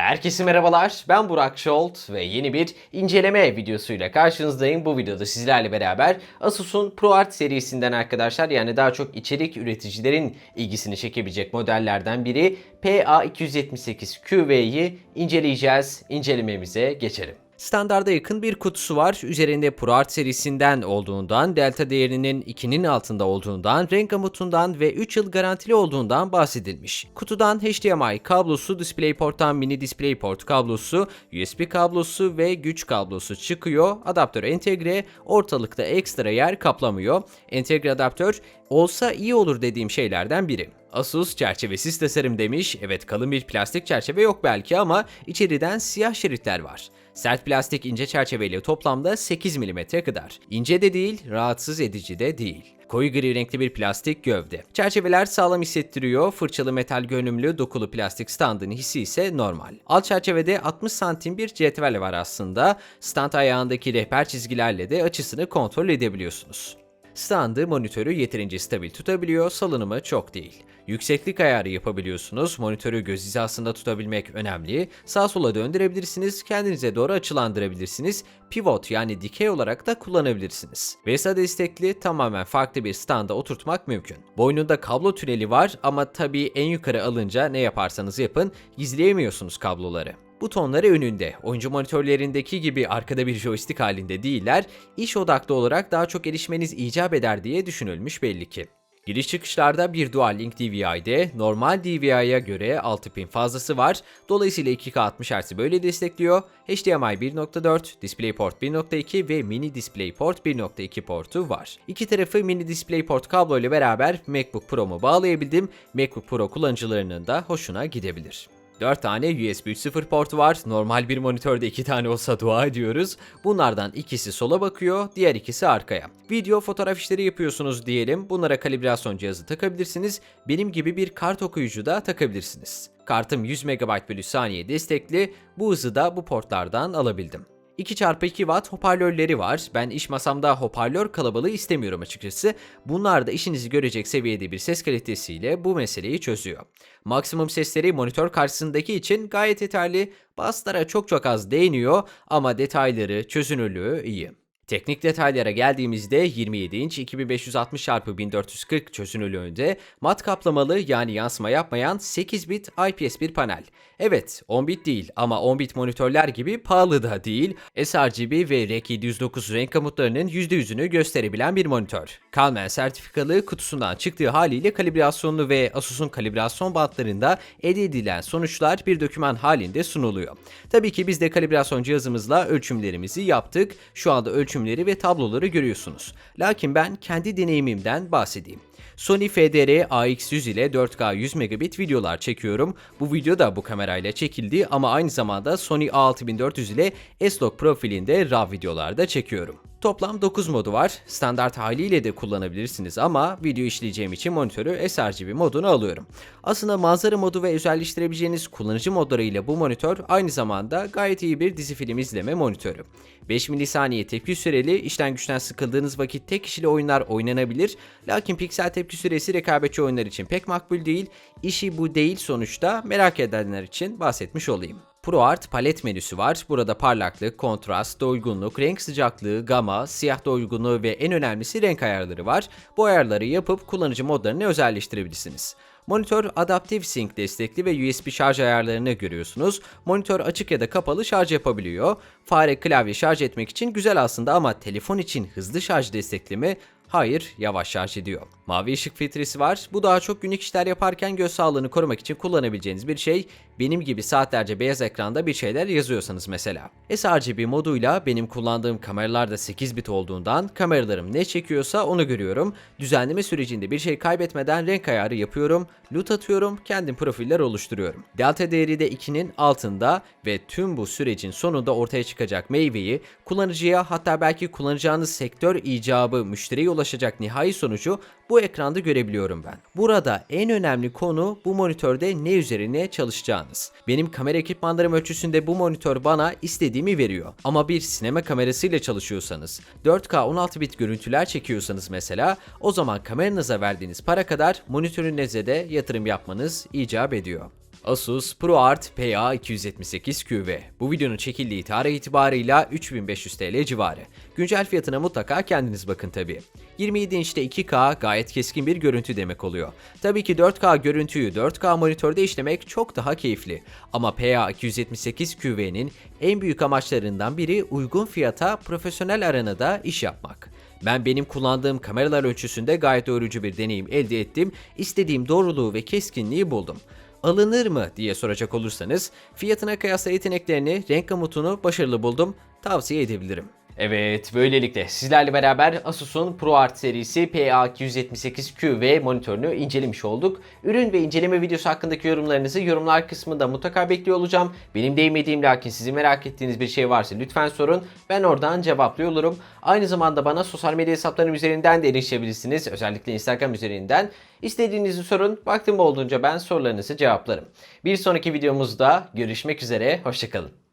Herkese merhabalar, ben Burak Şolt ve yeni bir inceleme videosuyla karşınızdayım. Bu videoda sizlerle beraber Asus'un ProArt serisinden arkadaşlar yani daha çok içerik üreticilerin ilgisini çekebilecek modellerden biri PA278QV'yi inceleyeceğiz. İncelememize geçelim. Standarda yakın bir kutusu var. Üzerinde ProArt serisinden olduğundan, delta değerinin 2'nin altında olduğundan, renk gamutundan ve 3 yıl garantili olduğundan bahsedilmiş. Kutudan HDMI kablosu, DisplayPort'tan mini DisplayPort kablosu, USB kablosu ve güç kablosu çıkıyor. Adaptör entegre, ortalıkta ekstra yer kaplamıyor. Entegre adaptör olsa iyi olur dediğim şeylerden biri. Asus çerçevesiz tasarım demiş. Evet kalın bir plastik çerçeve yok belki ama içeriden siyah şeritler var. Sert plastik ince çerçeveyle toplamda 8 mm kadar. İnce de değil, rahatsız edici de değil. Koyu gri renkli bir plastik gövde. Çerçeveler sağlam hissettiriyor. Fırçalı metal görünümlü dokulu plastik standın hissi ise normal. Alt çerçevede 60 santim bir cetvel var aslında. Stand ayağındaki rehber çizgilerle de açısını kontrol edebiliyorsunuz. Standı monitörü yeterince stabil tutabiliyor, salınımı çok değil. Yükseklik ayarı yapabiliyorsunuz, monitörü göz hizasında tutabilmek önemli. Sağ sola döndürebilirsiniz, kendinize doğru açılandırabilirsiniz. Pivot yani dikey olarak da kullanabilirsiniz. VESA destekli tamamen farklı bir standa oturtmak mümkün. Boynunda kablo tüneli var ama tabii en yukarı alınca ne yaparsanız yapın gizleyemiyorsunuz kabloları. Butonları önünde. Oyuncu monitörlerindeki gibi arkada bir joystick halinde değiller. İş odaklı olarak daha çok erişmeniz icap eder diye düşünülmüş belli ki. Giriş çıkışlarda bir Dual Link DVI'de normal DVI'ye göre 6 pin fazlası var. Dolayısıyla 2K 60 Hz böyle destekliyor. HDMI 1.4, DisplayPort 1.2 ve Mini DisplayPort 1.2 portu var. İki tarafı Mini DisplayPort kablo ile beraber MacBook Pro'mu bağlayabildim. MacBook Pro kullanıcılarının da hoşuna gidebilir. 4 tane USB 3.0 portu var. Normal bir monitörde 2 tane olsa dua ediyoruz. Bunlardan ikisi sola bakıyor, diğer ikisi arkaya. Video, fotoğraf işleri yapıyorsunuz diyelim. Bunlara kalibrasyon cihazı takabilirsiniz. Benim gibi bir kart okuyucu da takabilirsiniz. Kartım 100 MB bölü saniye destekli. Bu hızı da bu portlardan alabildim. 2x2 watt hoparlörleri var. Ben iş masamda hoparlör kalabalığı istemiyorum açıkçası. Bunlar da işinizi görecek seviyede bir ses kalitesiyle bu meseleyi çözüyor. Maksimum sesleri monitör karşısındaki için gayet yeterli. Basslara çok çok az değiniyor ama detayları, çözünürlüğü iyi. Teknik detaylara geldiğimizde 27 inç 2560x1440 çözünürlüğünde mat kaplamalı yani yansıma yapmayan 8 bit IPS bir panel. Evet 10 bit değil ama 10 bit monitörler gibi pahalı da değil. sRGB ve REC 709 renk komutlarının %100'ünü gösterebilen bir monitör. Kalman sertifikalı kutusundan çıktığı haliyle kalibrasyonlu ve Asus'un kalibrasyon bantlarında elde edilen sonuçlar bir doküman halinde sunuluyor. Tabii ki biz de kalibrasyon cihazımızla ölçümlerimizi yaptık. Şu anda ölçümleri ve tabloları görüyorsunuz. Lakin ben kendi deneyimimden bahsedeyim. Sony FDR AX100 ile 4K 100 megabit videolar çekiyorum. Bu video da bu kamerayla çekildi ama aynı zamanda Sony A6400 ile S-Log profilinde RAW videolarda çekiyorum. Toplam 9 modu var. Standart haliyle de kullanabilirsiniz ama video işleyeceğim için monitörü sRGB modunu alıyorum. Aslında manzara modu ve özelleştirebileceğiniz kullanıcı modlarıyla bu monitör aynı zamanda gayet iyi bir dizi film izleme monitörü. 5 milisaniye tepki süreli, işten güçten sıkıldığınız vakit tek kişili oyunlar oynanabilir. Lakin piksel tepki süresi rekabetçi oyunlar için pek makbul değil. İşi bu değil sonuçta merak edenler için bahsetmiş olayım. ProArt palet menüsü var. Burada parlaklık, kontrast, doygunluk, renk sıcaklığı, gama, siyah doygunluğu ve en önemlisi renk ayarları var. Bu ayarları yapıp kullanıcı modlarını özelleştirebilirsiniz. Monitör Adaptive Sync destekli ve USB şarj ayarlarını görüyorsunuz. Monitör açık ya da kapalı şarj yapabiliyor. Fare klavye şarj etmek için güzel aslında ama telefon için hızlı şarj destekli mi? Hayır, yavaş şarj ediyor. Mavi ışık filtresi var. Bu daha çok günlük işler yaparken göz sağlığını korumak için kullanabileceğiniz bir şey. Benim gibi saatlerce beyaz ekranda bir şeyler yazıyorsanız mesela. sRGB moduyla benim kullandığım kameralarda 8 bit olduğundan kameralarım ne çekiyorsa onu görüyorum. Düzenleme sürecinde bir şey kaybetmeden renk ayarı yapıyorum, loot atıyorum, kendim profiller oluşturuyorum. Delta değeri de 2'nin altında ve tüm bu sürecin sonunda ortaya çıkacak meyveyi kullanıcıya hatta belki kullanacağınız sektör icabı müşteriye ulaşacak nihai sonucu bu ekranda görebiliyorum ben. Burada en önemli konu bu monitörde ne üzerine çalışacağınız. Benim kamera ekipmanlarım ölçüsünde bu monitör bana istediğimi veriyor. Ama bir sinema kamerasıyla çalışıyorsanız, 4K 16 bit görüntüler çekiyorsanız mesela, o zaman kameranıza verdiğiniz para kadar monitörünüze de yatırım yapmanız icap ediyor. Asus ProArt PA278QV. Bu videonun çekildiği tarih itibarıyla 3500 TL civarı. Güncel fiyatına mutlaka kendiniz bakın tabi. 27 inçte 2K gayet keskin bir görüntü demek oluyor. Tabii ki 4K görüntüyü 4K monitörde işlemek çok daha keyifli. Ama PA278QV'nin en büyük amaçlarından biri uygun fiyata profesyonel arenada iş yapmak. Ben benim kullandığım kameralar ölçüsünde gayet doyurucu bir deneyim elde ettim. İstediğim doğruluğu ve keskinliği buldum. Alınır mı diye soracak olursanız fiyatına kıyasla yeteneklerini, renk gamutunu başarılı buldum. Tavsiye edebilirim. Evet, böylelikle sizlerle beraber Asus'un ProArt serisi PA278QV monitörünü incelemiş olduk. Ürün ve inceleme videosu hakkındaki yorumlarınızı yorumlar kısmında mutlaka bekliyor olacağım. Benim değmediğim lakin sizin merak ettiğiniz bir şey varsa lütfen sorun. Ben oradan cevaplıyor olurum. Aynı zamanda bana sosyal medya hesaplarım üzerinden de erişebilirsiniz. Özellikle Instagram üzerinden. İstediğinizi sorun. Vaktim olduğunca ben sorularınızı cevaplarım. Bir sonraki videomuzda görüşmek üzere. Hoşçakalın.